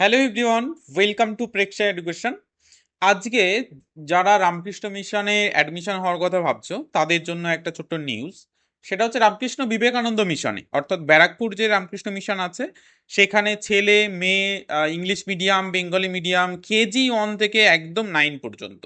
Hello everyone welcome to Preksha education আজকে যারা রামকৃষ্ণ মিশনে অ্যাডমিশন হওয়ার কথা ভাবছ, তাদের জন্য একটা ছোট্ট নিউজ সেটা হচ্ছে রামকৃষ্ণ বিবেকানন্দ মিশনে, অর্থাৎ ব্যারাকপুর যে রামকৃষ্ণ মিশন আছে, সেখানে ছেলে, মেয়ে English medium, Bengali medium, KG one থেকে একদম নাইন পর্যন্ত।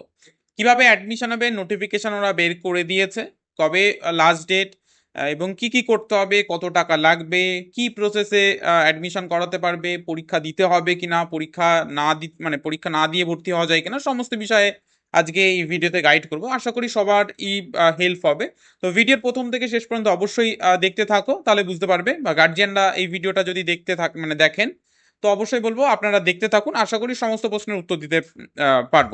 কীভাবে অ্যাডমিশন হবে নোটিফিকেশন ওরা বের করে দিয়েছে, কবে লাস্ট ডেট এবং কি কি করতে হবে, কত টাকা লাগবে, কি প্রসেসে অ্যাডমিশন করাতে পারবে, পরীক্ষা দিতে হবে কি না পরীক্ষা না দি মানে পরীক্ষা না দিয়ে ভর্তি হওয়া যায় কিনা, সমস্ত বিষয়ে আজকে এই ভিডিওতে গাইড করব। আশা করি সবার ই হেল্প হবে। তো ভিডিওর প্রথম থেকে শেষ পর্যন্ত অবশ্যই দেখতে থাকো, তাহলে বুঝতে পারবে। বা গার্জিয়ানরা এই ভিডিওটা যদি দেখতে থাক মানে দেখেন তো অবশ্যই বলব, আপনারা দেখতে থাকুন। আশা করি সমস্ত প্রশ্নের উত্তর দিতে পারব।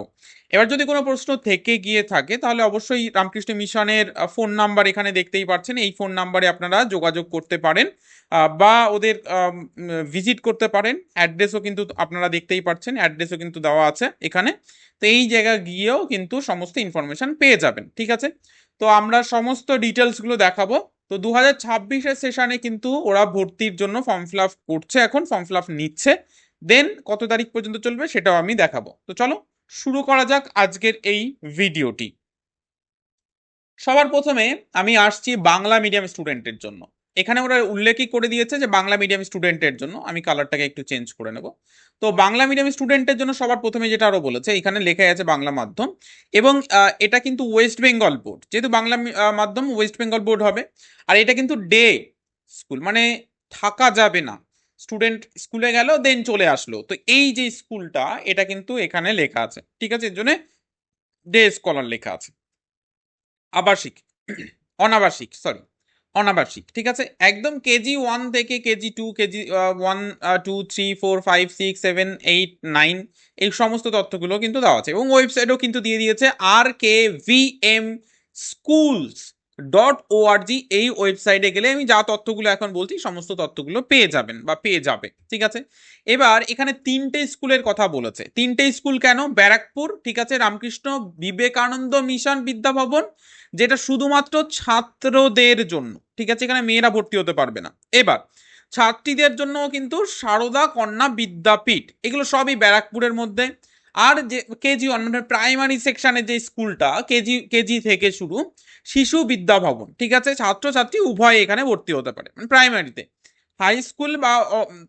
এবার যদি কোনো প্রশ্ন থেকে গিয়ে থাকে, তাহলে অবশ্যই রামকৃষ্ণ মিশনের ফোন নাম্বার এখানে দেখতেই পাচ্ছেন। এই ফোন নাম্বারে আপনারা যোগাযোগ করতে পারেন বা ওদের ভিজিট করতে পারেন। অ্যাড্রেসও কিন্তু আপনারা দেখতেই পাচ্ছেন, অ্যাড্রেসও কিন্তু দেওয়া আছে এখানে। তো এই জায়গায় গিয়েও কিন্তু সমস্ত ইনফরমেশন পেয়ে যাবেন, ঠিক আছে? তো আমরা সমস্ত ডিটেলসগুলো দেখাবো। তো দু হাজার ছাব্বিশের সেশনে কিন্তু ওরা ভর্তির জন্য ফর্ম ফিল আপ করছে এখন ফর্ম ফিল আপ নিচ্ছে। দেন কত তারিখ পর্যন্ত চলবে সেটাও আমি দেখাবো। তো চলো শুরু করা যাক আজকের এই ভিডিওটি। সবার প্রথমে আমি আসছি বাংলা মিডিয়াম স্টুডেন্টের জন্য। এখানে ওরা উল্লেখই করে দিয়েছে যে বাংলা মিডিয়াম স্টুডেন্টের জন্য। আমি কালারটাকে একটু চেঞ্জ করে নেব। তো বাংলা মিডিয়াম স্টুডেন্টের জন্য সবার প্রথমে যেটা আরও বলেছে, এখানে লেখা আছে বাংলা মাধ্যম এবং এটা কিন্তু ওয়েস্ট বেঙ্গল বোর্ড যেহেতু বাংলা মাধ্যম ওয়েস্ট বেঙ্গল বোর্ড হবে। আর এটা কিন্তু ডে স্কুল মানে থাকা যাবে না। স্টুডেন্ট স্কুলে গেল দেন চলে আসলো। তো এই যে স্কুলটা এটা কিন্তু এখানে লেখা আছে। ঠিক আছে? এর জন্য ডে স্কলার লেখা আছে। আবাসিক, অনাবাসিক সরি অনাবাসিক ঠিক আছে? একদম কেজি ওয়ান থেকে KG two KG one two three four five six seven eight nine এই সমস্ত তথ্যগুলো কিন্তু দেওয়া আছে। এবং ওয়েবসাইটও কিন্তু দিয়ে দিয়েছে R K V M schools dot O R G এই ওয়েবসাইটে গেলে আমি যা তথ্যগুলো এখন বলছি, সমস্ত তথ্যগুলো পেয়ে যাবেন বা পেয়ে যাবে, ঠিক আছে? এবার এখানে তিনটে স্কুলের কথা বলেছে। তিনটে স্কুল কেন? ব্যারাকপুর, ঠিক আছে, রামকৃষ্ণ বিবেকানন্দ মিশন বিদ্যাভবন, যেটা শুধুমাত্র ছাত্রদের জন্য, ঠিক আছে? এখানে মেয়েরা ভর্তি হতে পারবে না। এবার, ছাত্রীদের জন্য কিন্তু সারদা কন্যা বিদ্যাপীঠ, এগুলো সবই ব্যারাকপুরের মধ্যে। আর যে কেজি ওয়ান মানে প্রাইমারি সেকশনের যে স্কুলটা, কেজি কেজি থেকে শুরু শিশু বিদ্যাভবন ঠিক আছে? ছাত্রছাত্রী উভয় এখানে ভর্তি হতে পারে মানে প্রাইমারিতে হাই স্কুল বা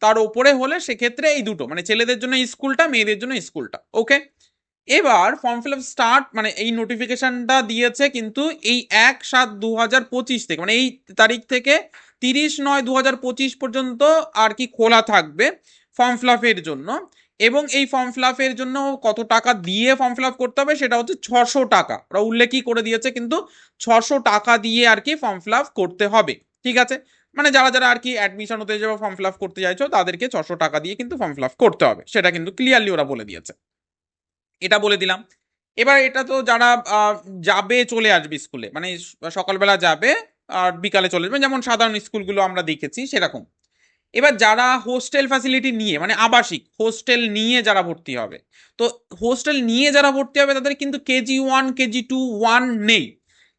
তার ওপরে হলে সেক্ষেত্রে এই দুটো মানে ছেলেদের জন্য স্কুলটা, মেয়েদের জন্য স্কুলটা ওকে এবার ফর্ম ফিল আপ স্টার্ট মানে এই নোটিফিকেশনটা দিয়েছে কিন্তু এই এক সাত দু হাজার পঁচিশ থেকে মানে এই তারিখ থেকে তিরিশ নয় দু হাজার পঁচিশ পর্যন্ত আর কি খোলা থাকবে ফর্ম ফিল আপের জন্য। এবং এই ফর্ম ফিল আপের জন্য কত টাকা দিয়ে ফর্ম ফিল আপ করতে হবে সেটা হচ্ছে ছশো টাকা। ওরা উল্লেখই করে দিয়েছে কিন্তু ছশো টাকা দিয়ে আর কি ফর্ম ফিল আপ করতে হবে, ঠিক আছে? মানে যারা যারা আর কি অ্যাডমিশন হতে যাবে ফর্ম ফিল আপ করতে চাইছো, তাদেরকে ছশো টাকা দিয়ে কিন্তু ফর্ম ফিল আপ করতে হবে, সেটা কিন্তু ক্লিয়ারলি ওরা বলে দিয়েছে। এটা বলে দিলাম। এবার এটা তো যারা যাবে চলে আসবে স্কুলে মানে সকালবেলা যাবে আর বিকালে চলে আসবে, যেমন সাধারণ স্কুলগুলো আমরা দেখেছি সেরকম। এবার যারা হোস্টেল ফ্যাসিলিটি নিয়ে মানে আবাসিক হোস্টেল নিয়ে যারা ভর্তি হবে, তো হোস্টেল নিয়ে যারা ভর্তি হবে তাদের কিন্তু KG one KG two one নেই।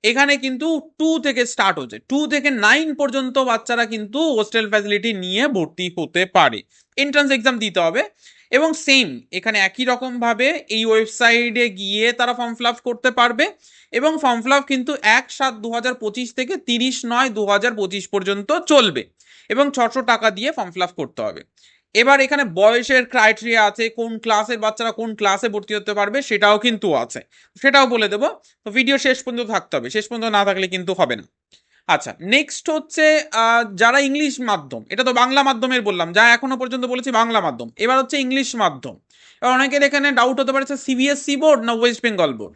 এখানে কিন্তু টু থেকে স্টার্ট হচ্ছে। টু থেকে নাইন পর্যন্ত বাচ্চারা কিন্তু হোস্টেল ফ্যাসিলিটি নিয়ে ভর্তি হতে পারে। এন্ট্রান্স এক্সাম দিতে হবে এবং সেম এখানে একই রকমভাবে এই ওয়েবসাইটে গিয়ে তারা ফর্ম ফিল করতে পারবে এবং ফর্ম ফিল কিন্তু এক সাত দু থেকে তিরিশ নয় দু পর্যন্ত চলবে এবং ছশো টাকা দিয়ে ফর্ম ফিল করতে হবে। এবার এখানে বয়সের ক্রাইটেরিয়া আছে, কোন ক্লাসের বাচ্চারা কোন ক্লাসে ভর্তি হতে পারবে সেটাও কিন্তু আছে। সেটাও বলে দেবো। তো ভিডিও শেষ পর্যন্ত থাকতে হবে। শেষ পর্যন্ত না থাকলে কিন্তু হবে না। আচ্ছা নেক্সট হচ্ছে যারা ইংলিশ মাধ্যম, এটা তো বাংলা মাধ্যমের বললাম, যা এখনও পর্যন্ত বলেছি বাংলা মাধ্যম। এবার হচ্ছে ইংলিশ মাধ্যম। এবার অনেকের এখানে ডাউট হতে পারে সিবিএসসি বোর্ড না ওয়েস্ট বেঙ্গল বোর্ড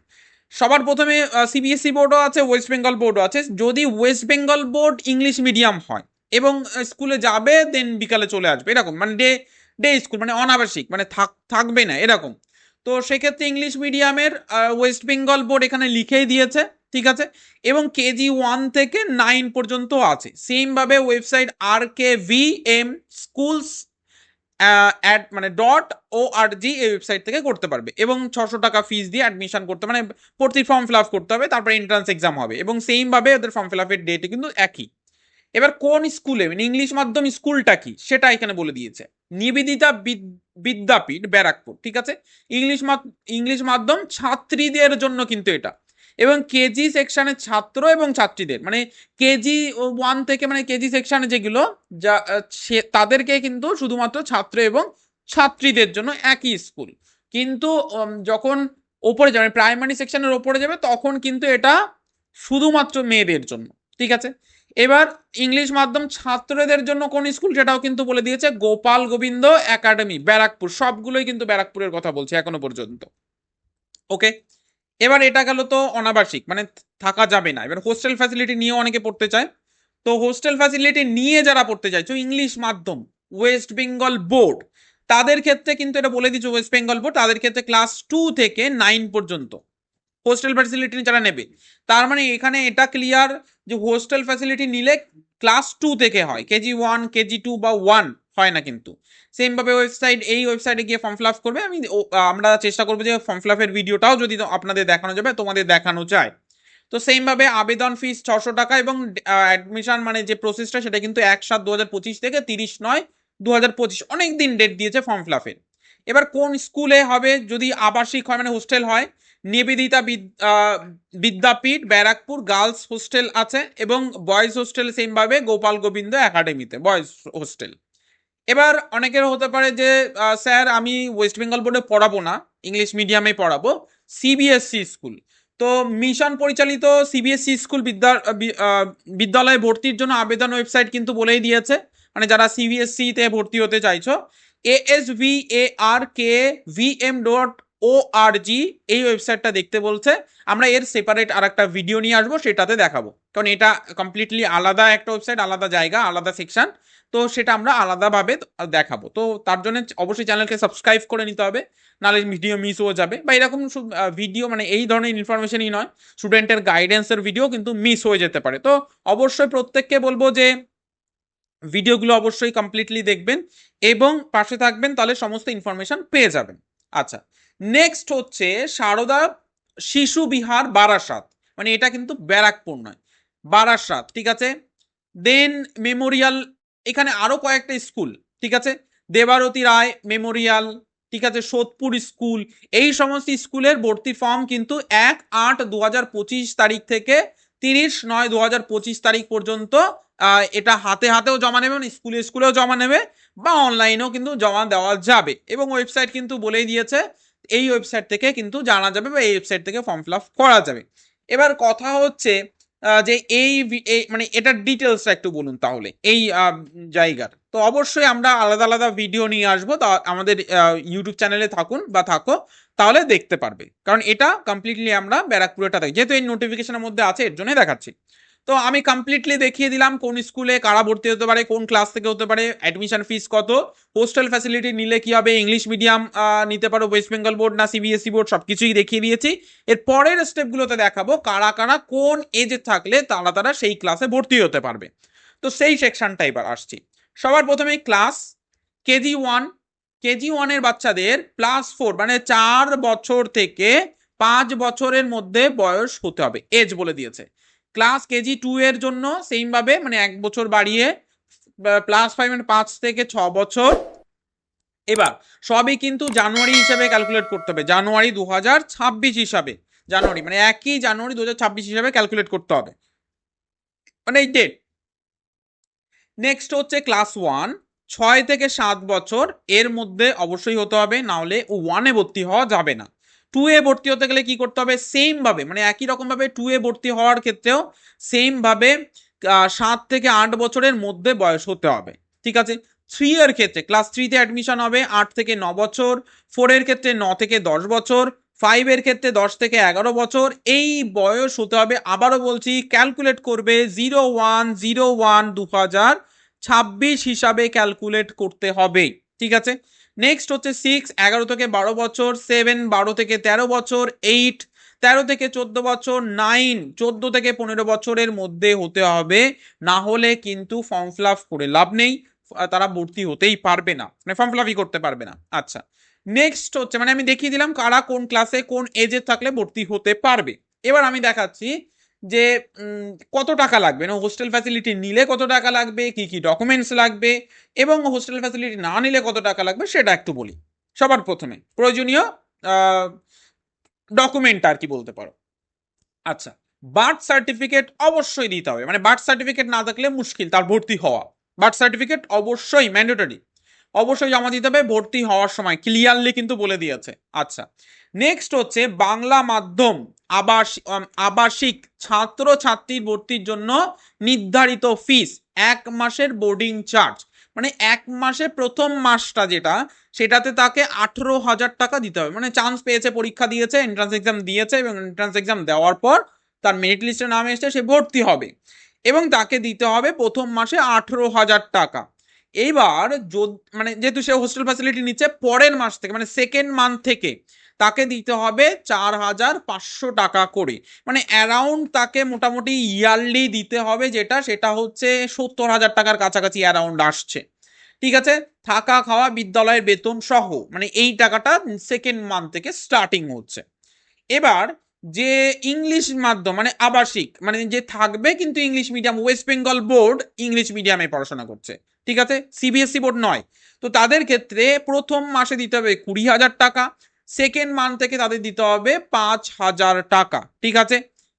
সবার প্রথমে সিবিএসসি বোর্ডও আছে ওয়েস্ট বেঙ্গল বোর্ডও আছে। যদি West Bengal board English medium হয় এবং স্কুলে যাবে দেন বিকালে চলে আসবে। এরকম মানে ডে ডে স্কুল মানে অনাবাসিক মানে থাক, থাকবে না, এরকম। তো সেক্ষেত্রে ইংলিশ মিডিয়ামের ওয়েস্ট বেঙ্গল বোর্ড এখানে লিখেই দিয়েছে, ঠিক আছে? এবং কেজি ওয়ান থেকে নাইন পর্যন্ত আছে। সেমভাবে website R K V M schools add মানে ডট ও আর জি এই ওয়েবসাইট থেকে করতে পারবে। এবং ছশো টাকা ফিস দিয়ে অ্যাডমিশন করতে মানে ভর্তির ফর্ম ফিল আপ করতে হবে, তারপরে এন্ট্রান্স এক্সাম হবে। এবং সেমভাবে ওদের ফর্ম ফিল আপের ডেট কিন্তু একই। এবার কোন স্কুলে মানে ইংলিশ মাধ্যম স্কুলটা কি? সেটা এখানে বলে দিয়েছে। নিবেদিতা বিদ- বিদ্যাপীঠ, ব্যারাকপুর, ঠিক আছে? ইংলিশ ইংলিশ মাধ্যম ছাত্রীদের জন্য কিন্তু এটা। এবং কেজি সেকশনের ছাত্র এবং ছাত্রীদের মানে কেজি ওয়ান থেকে মানে কেজি সেকশনে যেগুলো, যা, সে, তাদেরকে কিন্তু শুধুমাত্র ছাত্র এবং ছাত্রীদের জন্য একই স্কুল। কিন্তু যখন ওপরে যাবে প্রাইমারি সেকশনের ওপরে যাবে, তখন কিন্তু এটা শুধুমাত্র মেয়েদের জন্য, ঠিক আছে? এবার ইংলিশ মাধ্যম ছাত্রদের জন্য কোন স্কুল? সেটাও কিন্তু বলে দিয়েছে গোপাল গোবিন্দ একাডেমি, ব্যারাকপুর। সবগুলোই কিন্তু ব্যারাকপুরের কথা বলছে এখনও পর্যন্ত। ওকে? এবার এটা গেল তো অনাবাসিক মানে থাকা যাবে না। এবার হোস্টেল ফ্যাসিলিটি নিয়ে অনেকে পড়তে চায়। তো হোস্টেল ফ্যাসিলিটি নিয়ে যারা পড়তে চাইছো, ইংলিশ মাধ্যম, ওয়েস্ট বেঙ্গল বোর্ড, তাদের ক্ষেত্রে কিন্তু এটা বলে দিচ্ছে ওয়েস্ট বেঙ্গল বোর্ড, তাদের ক্ষেত্রে ক্লাস টু থেকে নাইন পর্যন্ত হোস্টেল ফ্যাসিলিটি যারা নেবে, তার মানে এখানে এটা ক্লিয়ার যে হোস্টেল ফ্যাসিলিটি নিলে ক্লাস টু থেকে হয় কেজি ওয়ান কেজি টু বা ওয়ান হয় না কিন্তু। সেম ভাবে ওয়েবসাইট এই ওয়েবসাইটে গিয়ে ফর্ম ফিল আপ করবে, আমি আমরা চেষ্টা করব যে ফর্ম ফিল আপের ভিডিওটাও যদি আপনাদের দেখানো যাবে, তোমাদের দেখানো যায়। তো সেম ভাবে আবেদন ফিস ছশো টাকা এবং অ্যাডমিশন মানে যে প্রসেসটা সেটা কিন্তু এক সাত দু থেকে তিরিশ নয় দু অনেক দিন ডেট দিয়েছে ফর্ম ফিল আপের এবার কোন স্কুলে হবে, যদি আবাসিক হয় মানে হোস্টেল হয় নিবেদিতা বিদ- বিদ্যাপীঠ, ব্যারাকপুর গার্লস হোস্টেল আছে এবং বয়েজ হোস্টেল সেম ভাবে গোপাল গোবিন্দ একাডেমিতে, বয়েজ হোস্টেল। এবার অনেকের হতে পারে যে স্যার আমি ওয়েস্ট বেঙ্গল বোর্ডে পড়াবো না, ইংলিশ মিডিয়ামে পড়াবো সিবিএসসি স্কুল। তো মিশন পরিচালিত সিবিএসসি স্কুল বিদ্যা বিদ্যালয়ে ভর্তির জন্য আবেদন ওয়েবসাইট কিন্তু বলেই দিয়েছে মানে যারা সিবিএসসি তে ভর্তি হতে চাইছো R K V M dot O R G এই ওয়েবসাইটটা দেখতে বলছে। আমরা এর সেপারেট আর একটা ভিডিও নিয়ে আসব, সেটাতে দেখাবো। কারণ এটা কমপ্লিটলি আলাদা একটা ওয়েবসাইট আলাদা জায়গা, আলাদা সেকশন তো সেটা আমরা আলাদাভাবে দেখাবো। তো তার জন্য অবশ্যই চ্যানেলকে সাবস্ক্রাইব করে নিতে হবে। নাহলে ভিডিও মিস হয়ে যাবে। বা এরকম ভিডিও মানে এই ধরনের ইনফরমেশনই নয়। স্টুডেন্টের গাইডেন্সের ভিডিও কিন্তু মিস হয়ে যেতে পারে। তো অবশ্যই প্রত্যেককে বলব যে ভিডিওগুলো অবশ্যই কমপ্লিটলি দেখবেন এবং পাশে থাকবেন, তাহলে সমস্ত ইনফরমেশন পেয়ে যাবেন। আচ্ছা নেক্সট হচ্ছে সারদা শিশু বিহার বারাসাত। মানে এটা কিন্তু ব্যারাকপুর নয়, বারাসাত, ঠিক আছে? দেন মেমোরিয়াল এখানে আরও কয়েকটা স্কুল, ঠিক আছে? দেবারতী রায় মেমোরিয়াল ঠিক আছে? সোদপুর স্কুল, এই সমস্ত স্কুলের ভর্তি ফর্ম কিন্তু এক আট দু তারিখ থেকে তিরিশ নয় দু তারিখ পর্যন্ত এটা হাতে হাতেও জমা নেবে মানে স্কুলে স্কুলেও জমা নেবে বা অনলাইনেও কিন্তু জমা দেওয়া যাবে। এবং ওয়েবসাইট কিন্তু বলেই দিয়েছে এই ওয়েবসাইট থেকে কিন্তু জানা যাবে বা এই ওয়েবসাইট থেকে ফর্ম ফিল আপ করা যাবে। এবার কথা হচ্ছে যে এই মানে এটার ডিটেলসটা একটু বলুন তাহলে, এই জায়গার। তো অবশ্যই আমরা আলাদা আলাদা ভিডিও নিয়ে আসব, তা আমাদের ইউটিউব চ্যানেলে থাকুন বা থাকো, তাহলে দেখতে পারবে। কারণ এটা কমপ্লিটলি আমরা ব্যারাকপুরেটা দেখি। যেহেতু এই নোটিফিকেশনের মধ্যে আছে, এর জন্যই দেখাচ্ছি। তো আমি কমপ্লিটলি দেখিয়ে দিলাম কোন স্কুলে কারা ভর্তি হতে পারে, কোন ক্লাস থেকে হতে পারে অ্যাডমিশন ফিস কত হোস্টেল ফ্যাসিলিটি নিলে কি হবে ইংলিশ মিডিয়াম নিতে পারো ওয়েস্ট বেঙ্গল বোর্ড না সিবিএসই বোর্ড সব কিছুই দেখিয়ে দিয়েছি। এর পরের স্টেপগুলোতে দেখাবো কারা কারা কোন এজে থাকলে তারা তারা সেই ক্লাসে ভর্তি হতে পারবে। তো সেই সেকশনটা এবার আসছি। সবার প্রথমে ক্লাস কেজি ওয়ান কেজি ওয়ানের বাচ্চাদের প্লাস ফোর মানে চার বছর থেকে পাঁচ বছরের মধ্যে বয়স হতে হবে এজ বলে দিয়েছে। ক্লাস কেজি টু এর জন্য সেম ভাবে মানে এক বছর বাড়িয়ে প্লাস ফাইভ মানে পাঁচ থেকে ছ বছর। এবার, সবই কিন্তু জানুয়ারি হিসাবে ক্যালকুলেট করতে হবে। জানুয়ারি দু হাজার ছাব্বিশ হিসাবে। জানুয়ারি মানে একই জানুয়ারি দু হাজার ছাব্বিশ হিসাবে ক্যালকুলেট করতে হবে। মানে এই ডেট নেক্সট হচ্ছে ক্লাস ওয়ান ছয় থেকে সাত বছর। এর মধ্যে অবশ্যই হতে হবে না হলে ওয়ানে ভর্তি হওয়া যাবে না। টু এ ভর্তি হতে গেলে কি করতে হবে? সেম ভাবে মানে একই রকম ভাবে টু এ ভর্তি হওয়ার ক্ষেত্রেও সেম ভাবে আহ, সাত থেকে আট বছরের মধ্যে বয়স হতে হবে ঠিক আছে? থ্রি এর ক্ষেত্রে ক্লাস থ্রিতে অ্যাডমিশন হবে আট থেকে ন বছর ফোরের ক্ষেত্রে ন থেকে দশ বছর ফাইভের ক্ষেত্রে দশ থেকে এগারো বছর এই বয়স হতে হবে আবারও বলছি ক্যালকুলেট করবে জিরো ওয়ান জিরো ওয়ান দু হাজার ছাব্বিশ হিসাবে ক্যালকুলেট করতে হবে ঠিক আছে? নেক্সট হচ্ছে সিক্স এগারো থেকে বারো বছর সেভেন বারো থেকে তেরো বছর এইট তেরো থেকে চোদ্দ বছর নাইন চোদ্দ থেকে পনেরো বছরের মধ্যে হতে হবে। না হলে কিন্তু ফর্ম ফিল আপ করে লাভ নেই তারা ভর্তি হতেই পারবে না। মানে ফর্ম ফিল আপই করতে পারবে না। আচ্ছা। নেক্সট হচ্ছে মানে আমি দেখিয়ে দিলাম কারা কোন ক্লাসে কোন এজে থাকলে ভর্তি হতে পারবে। এবার আমি দেখাচ্ছি যে কত টাকা লাগবে? না হোস্টেল ফ্যাসিলিটি নিলে কত টাকা লাগবে? কি কি ডকুমেন্টস লাগবে? এবং হোস্টেল ফ্যাসিলিটি না নিলে কত টাকা লাগবে? সেটা একটু বলি। সবার প্রথমে, প্রয়োজনীয় ডকুমেন্ট আর কি বলতে পারো। আচ্ছা বার্থ সার্টিফিকেট অবশ্যই দিতে হবে। মানে বার্থ সার্টিফিকেট না থাকলে মুশকিল, তার ভর্তি হওয়া। বার্থ সার্টিফিকেট অবশ্যই ম্যান্ডেটরি অবশ্যই জমা দিতে হবে, ভর্তি হওয়ার সময়। ক্লিয়ারলি কিন্তু বলে দিয়েছে। আচ্ছা নেক্সট হচ্ছে বাংলা মাধ্যম। আবাস আবাসিক ছাত্র ছাত্রীর ভর্তির জন্য নির্ধারিত ফিস এক মাসের বোর্ডিং চার্জ মানে এক মাসে প্রথম মাসটা যেটা, সেটাতে তাকে আঠেরো হাজার টাকা দিতে হবে। মানে চান্স পেয়েছে, পরীক্ষা দিয়েছে এন্ট্রান্স এক্সাম দিয়েছে এবং এন্ট্রান্স এক্সাম দেওয়ার পর তার মেরিট লিস্টে নাম এসছে সে ভর্তি হবে এবং তাকে দিতে হবে প্রথম মাসে আঠেরো হাজার টাকা। এইবার মানে যেহেতু সে হোস্টেল ফ্যাসিলিটি নিচ্ছে, পরের মাস থেকে মানে সেকেন্ড মান্থ থেকে তাকে দিতে হবে চার হাজার পাঁচশো টাকা করে। মানে অ্যারাউন্ড তাকে মোটামুটি ইয়ারলি দিতে হবে যেটা, সেটা হচ্ছে সত্তর হাজার টাকার কাছাকাছি অ্যারাউন্ড আসছে। ঠিক আছে? থাকা, খাওয়া, বিদ্যালয়ের বেতন সহ মানে এই টাকাটা সেকেন্ড মান্থ থেকে স্টার্টিং হচ্ছে। এবার যে ইংলিশ মাধ্যম মানে আবাসিক মানে যে থাকবে কিন্তু English medium West Bengal board English মিডিয়ামে পড়াশোনা করছে। ঠিক আছে? সিবিএসসি বোর্ড নয়। তো তাদের ক্ষেত্রে প্রথম মাসে দিতে হবে কুড়ি হাজার টাকা সেকেন্ড মান্থ থেকে তাদের দিতে হবে পাঁচ হাজার টাকা, ঠিক আছে?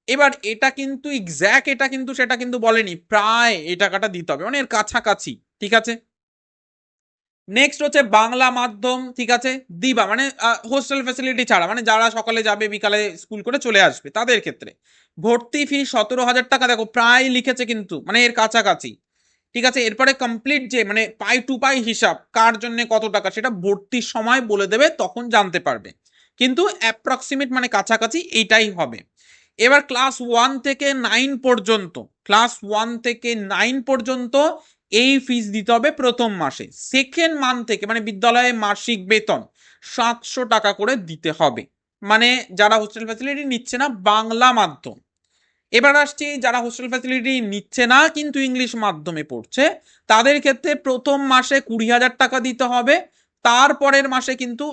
এবার এটা কিন্তু এক্স্যাক্ট এটা কিন্তু সেটা কিন্তু বলেনি, প্রায় এই টাকাটা দিতে হবে মানে এর কাছাকাছি, ঠিক আছে? নেক্সট হচ্ছে বাংলা মাধ্যম, ঠিক আছে? দিবা মানে হোস্টেল ফ্যাসিলিটি ছাড়া মানে যারা সকালে যাবে, বিকালে স্কুল করে চলে আসবে, তাদের ক্ষেত্রে। ভর্তি ফি সতেরো হাজার টাকা, দেখো, প্রায় লিখেছে কিন্তু মানে এর কাছাকাছি। ঠিক আছে? এরপরে কমপ্লিট যে মানে পাই টু পাই হিসাব, কার জন্য কত টাকা, সেটা ভর্তির সময় বলে দেবে, তখন জানতে পারবে। কিন্তু অ্যাপ্রক্সিমেট মানে কাছাকাছি এইটাই হবে। এবার ক্লাস ওয়ান থেকে নাইন পর্যন্ত ক্লাস ওয়ান থেকে নাইন পর্যন্ত এই ফিস দিতে হবে প্রথম মাসে। সেকেন্ড মান্থ থেকে মানে বিদ্যালয়ে মাসিক বেতন, সাতশো টাকা করে দিতে হবে। মানে যারা হোস্টেল ফ্যাসিলিটি নিচ্ছে না, বাংলা মাধ্যম। এবার আসছি, যারা হোস্টেল ফ্যাসিলিটি নিচ্ছে না, কিন্তু ইংলিশ মাধ্যমে পড়ছে, তাদের ক্ষেত্রে প্রথম মাসে কুড়ি হাজার টাকা দিতে হবে, তারপরের মাসে কিন্তু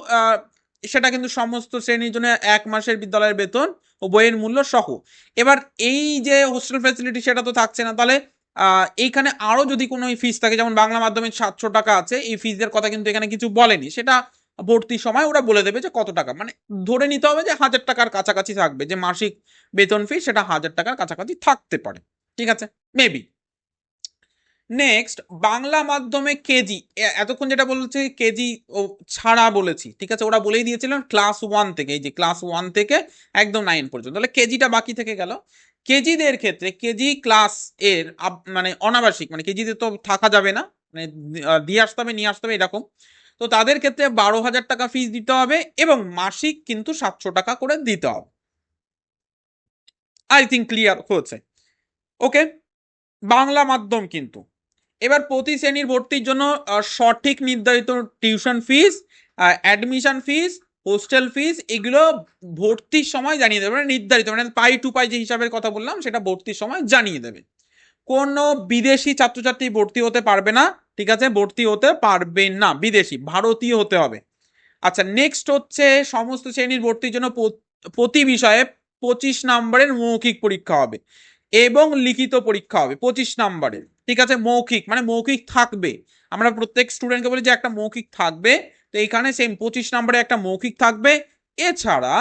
সেটা কিন্তু সমস্ত শ্রেণির জন্য এক মাসের বিদ্যালয়ের বেতন ও বইয়ের মূল্য সহ। এবার এই যে হোস্টেল ফ্যাসিলিটি সেটা তো থাকছে না, তাহলে এইখানে আরও যদি কোনো ফিস থাকে, যেমন বাংলা মাধ্যমে সাতশো টাকা আছে, এই ফিসের কথা কিন্তু এখানে কিছু বলেনি। সেটা ভর্তির সময় ওরা বলে দেবে যে কত টাকা। মানে ধরে নিতে হবে যে হাজার টাকার কাছাকাছি থাকবে, যে মাসিক বেতন ফি সেটা হাজার টাকার কাছাকাছি থাকতে পারে। ঠিক আছে? মেবি নেক্সট বাংলা মাধ্যমে কেজি এতক্ষণ যেটা বলছে কেজি ও ছাড়া বলেছি। ঠিক আছে? ওরা বলেই দিয়েছিলেন ক্লাস ওয়ান থেকে, এই যে ক্লাস ওয়ান থেকে একদম নাইন পর্যন্ত। তাহলে কেজিটা বাকি থেকে গেল। কেজিদের ক্ষেত্রে কেজি ক্লাস এর মানে অনাবাসিক মানে কেজিতে তো থাকা যাবে না। মানে দিয়ে আসতে হবে, নিয়ে আসতে হবে, এরকম। তো তাদের ক্ষেত্রে বারো হাজার টাকা ফিস দিতে হবে এবং মাসিক কিন্তু সাতশো টাকা করে দিতে হবে। আই থিঙ্ক ক্লিয়ার হয়েছে। ওকে বাংলা মাধ্যম কিন্তু। এবার প্রতি শ্রেণির ভর্তির জন্য সঠিক নির্ধারিত tuition fees admission fees hostel fees এগুলো ভর্তির সময় জানিয়ে দেবে। মানে নির্ধারিত মানে পাই টু পাই যে হিসাবের কথা বললাম, সেটা ভর্তির সময় জানিয়ে দেবে। কোনো বিদেশি ছাত্রছাত্রী ভর্তি হতে পারবে না। ঠিক আছে? ভর্তি হতে পারবে না। বিদেশি, ভারতীয় হতে হবে। আচ্ছা নেক্সট হচ্ছে সমস্ত শ্রেণির ভর্তির জন্য প্রতি বিষয়ে পঁচিশ নম্বরের মৌখিক পরীক্ষা হবে এবং লিখিত পরীক্ষা হবে পঁচিশ নম্বরের। ঠিক আছে? মৌখিক মানে মৌখিক থাকবে। আমরা প্রত্যেক স্টুডেন্টকে বলি যে একটা মৌখিক থাকবে। তো এইখানে সেম পঁচিশ নম্বরে একটা মৌখিক থাকবে। এছাড়া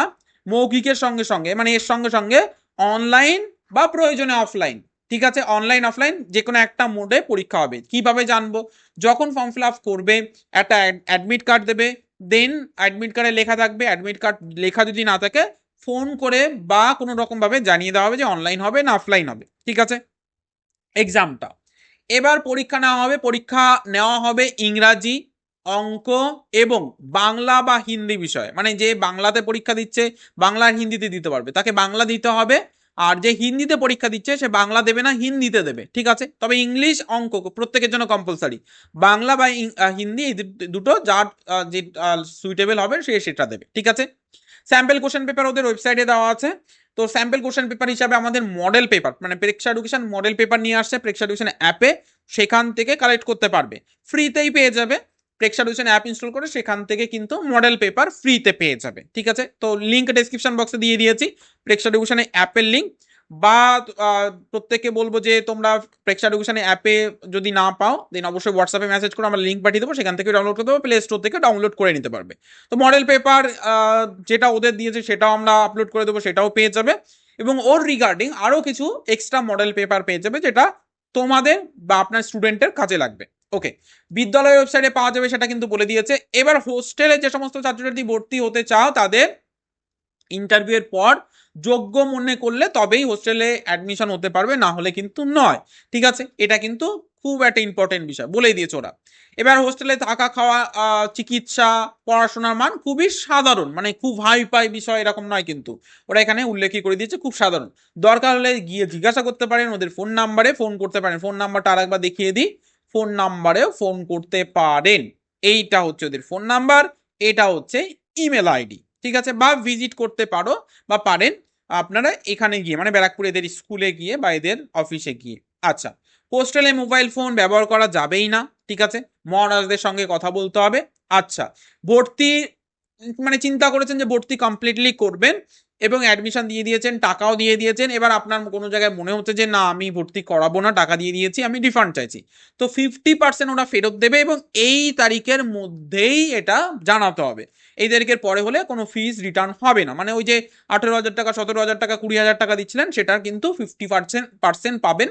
মৌখিকের সঙ্গে সঙ্গে মানে এর সঙ্গে সঙ্গে অনলাইন বা প্রয়োজনে অফলাইন ঠিক আছে অনলাইন অফলাইন যে কোনো একটা মোডে পরীক্ষা হবে। কীভাবে জানব? যখন ফর্ম ফিল আপ করবে, একটা অ্যাডমিট কার্ড দেবে দেন অ্যাডমিট কার্ডে লেখা থাকবে অ্যাডমিট কার্ড লেখা যদি না থাকে ফোন করে বা কোনো রকমভাবে জানিয়ে দেওয়া হবে যে অনলাইন হবে না অফলাইন হবে। ঠিক আছে? এক্সামটা এবার পরীক্ষা নেওয়া হবে, পরীক্ষা নেওয়া হবে ইংরাজি, অঙ্ক এবং বাংলা বা হিন্দি বিষয়ে। মানে যে বাংলাতে পরীক্ষা দিচ্ছে, বাংলা হিন্দিতে দিতে পারবে। তাকে বাংলা দিতে হবে আর যে হিন্দিতে পরীক্ষা দিচ্ছে, সে বাংলা দেবে না, হিন্দিতে দেবে, ঠিক আছে? তবে ইংলিশ অঙ্ক প্রত্যেকের জন্য কম্পালসারি বাংলা বা হিন্দি এই দুটো যার যে সুইটেবল হবে, সে সেটা দেবে, ঠিক আছে? স্যাম্পল কোশ্চেন পেপার ওদের ওয়েবসাইটে দেওয়া আছে। তো স্যাম্পল কোশ্চেন পেপার হিসাবে আমাদের মডেল পেপার মানে প্রেক্ষা এডুকেশন মডেল পেপার নিয়ে আসছে প্রেক্ষা এডুকেশন অ্যাপে সেখান থেকে কালেক্ট করতে পারবে। ফ্রিতেই পেয়ে যাবে। প্রেক্ষা এডুকেশন অ্যাপ ইনস্টল করে সেখান থেকে কিন্তু মডেল পেপার ফ্রিতে পেয়ে যাবে, ঠিক আছে? তো লিঙ্ক ডেসক্রিপশন বক্সে দিয়ে দিয়েছি প্রেক্ষা এডুকেশনের অ্যাপের লিঙ্ক বা প্রত্যেককে বলব যে তোমরা প্রেক্ষা এডুকেশনে অ্যাপে যদি না পাও দেন অবশ্যই হোয়াটসঅ্যাপে মেসেজ করে আমরা লিঙ্ক পাঠিয়ে দেবো, সেখান থেকে ডাউনলোড করতে পারবে প্লে স্টোর থেকে ডাউনলোড করে নিতে পারবে। তো মডেল পেপার যেটা ওদের দিয়েছে সেটাও আমরা আপলোড করে দেবো, সেটাও পেয়ে যাবে। এবং ওর রিগার্ডিং আরও কিছু এক্সট্রা মডেল পেপার পেয়ে যাবে, যেটা তোমাদের বা আপনার স্টুডেন্টের কাজে লাগবে। ওকে বিদ্যালয় ওয়েবসাইটে পাওয়া যাবে সেটা কিন্তু বলে দিয়েছে। এবার হোস্টেলে যে সমস্ত ছাত্রছাত্রী ভর্তি হতে চাও, তাদের ইন্টারভিউ এর পর যোগ্য মনে করলে তবেই হোস্টেলে অ্যাডমিশন হতে পারবে, না হলে কিন্তু নয়। ঠিক আছে? এটা কিন্তু খুব একটা ইম্পর্টেন্ট বিষয়, বলেই দিয়েছে ওরা। এবার হোস্টেলে থাকা খাওয়া চিকিৎসা, পড়াশোনার মান খুবই সাধারণ মানে খুব হাই পাই বিষয় এরকম নয় কিন্তু। ওরা এখানে উল্লেখই করে দিয়েছে, খুব সাধারণ। দরকার হলে গিয়ে জিজ্ঞাসা করতে পারেন, ওদের ফোন নাম্বারে ফোন করতে পারেন। ফোন নাম্বারটা আরেকবার দেখিয়ে দিই। ফোন নাম্বারেও ফোন করতে পারেন। এইটা হচ্ছে ওদের ফোন নাম্বার, এটা হচ্ছে ইমেল আইডি। ঠিক আছে? বা ভিজিট করতে পারো বা পারেন আপনারা এখানে গিয়ে মানে ব্যারাকপুর এদের স্কুলে গিয়ে বা এদের অফিসে গিয়ে। আচ্ছা হোস্টেলে মোবাইল ফোন ব্যবহার করা যাবেই না। ঠিক আছে? মহারাজদের সঙ্গে কথা বলতে হবে। আচ্ছা ভর্তি মানে চিন্তা করেছেন যে ভর্তি কমপ্লিটলি করবেন এবং অ্যাডমিশন দিয়ে দিয়েছেন, টাকাও দিয়ে দিয়েছেন। এবার আপনার কোনো জায়গায় মনে হচ্ছে যে, না, আমি ভর্তি করাবো না, টাকা দিয়ে দিয়েছি, আমি রিফান্ড চাইছি। তো ফিফটি পার্সেন্ট ওরা ফেরত দেবে এবং এই তারিখের মধ্যেই এটা জানাতে হবে। এই তারিখের পরে হলে কোনো ফিস রিটার্ন হবে না। মানে ওই যে আঠেরো হাজার টাকা, সতেরো হাজার টাকা, কুড়ি হাজার টাকা দিচ্ছিলেন সেটার কিন্তু ফিফটি পার্সেন্ট পার্সেন্ট পাবেন।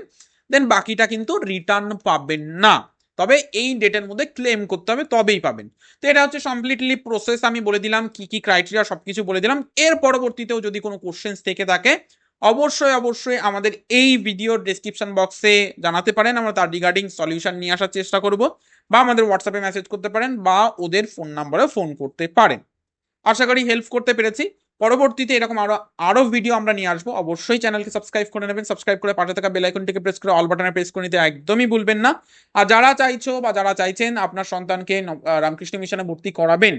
দেন বাকিটা কিন্তু রিটার্ন পাবেন না। তবে এই ডেটের মধ্যে ক্লেম করতে হবে, তবেই পাবেন। তো এটা হচ্ছে কমপ্লিটলি প্রসেস আমি বলে দিলাম কি কি ক্রাইটেরিয়া সব কিছু বলে দিলাম। এর পরবর্তীতেও যদি কোনো কোশ্চেন্স থেকে থাকে, অবশ্যই অবশ্যই আমাদের এই ভিডিওর ডেসক্রিপশন বক্সে জানাতে পারেন। আমরা তার রিগার্ডিং সলিউশন নিয়ে আসার চেষ্টা করব, বা আমাদের হোয়াটসঅ্যাপে মেসেজ করতে পারেন, বা ওদের ফোন নাম্বারে ফোন করতে পারেন। আশা করি হেল্প করতে পেরেছি। পরবর্তীতে এরকম আরও আরও ভিডিও আমরা নিয়ে আসব। অবশ্যই চ্যানেলকে সাবস্ক্রাইব করে নেবেন। সাবস্ক্রাইব করে পাশে থাকা বেল আইকনটিকে প্রেস করে অল বাটনে প্রেস করে নিতে একদমই ভুলবেন না। আর যারা চাইছো বা যারা চাইছেন আপনার সন্তানকে রামকৃষ্ণ মিশনে ভর্তি করাবেন,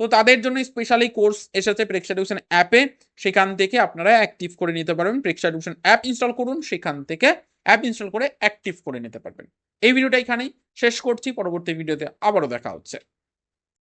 তো তাদের জন্য স্পেশালি কোর্স এসেছে প্রেক্ষা এডুকেশন অ্যাপে সেখান থেকে আপনারা অ্যাক্টিভ করে নিতে পারবেন। প্রেক্ষা এডুকেশন অ্যাপ ইনস্টল করুন। সেখান থেকে অ্যাপ ইনস্টল করে অ্যাক্টিভ করে নিতে পারবেন। এই ভিডিওটা এখানেই শেষ করছি। পরবর্তী ভিডিওতে আবারও দেখা হচ্ছে।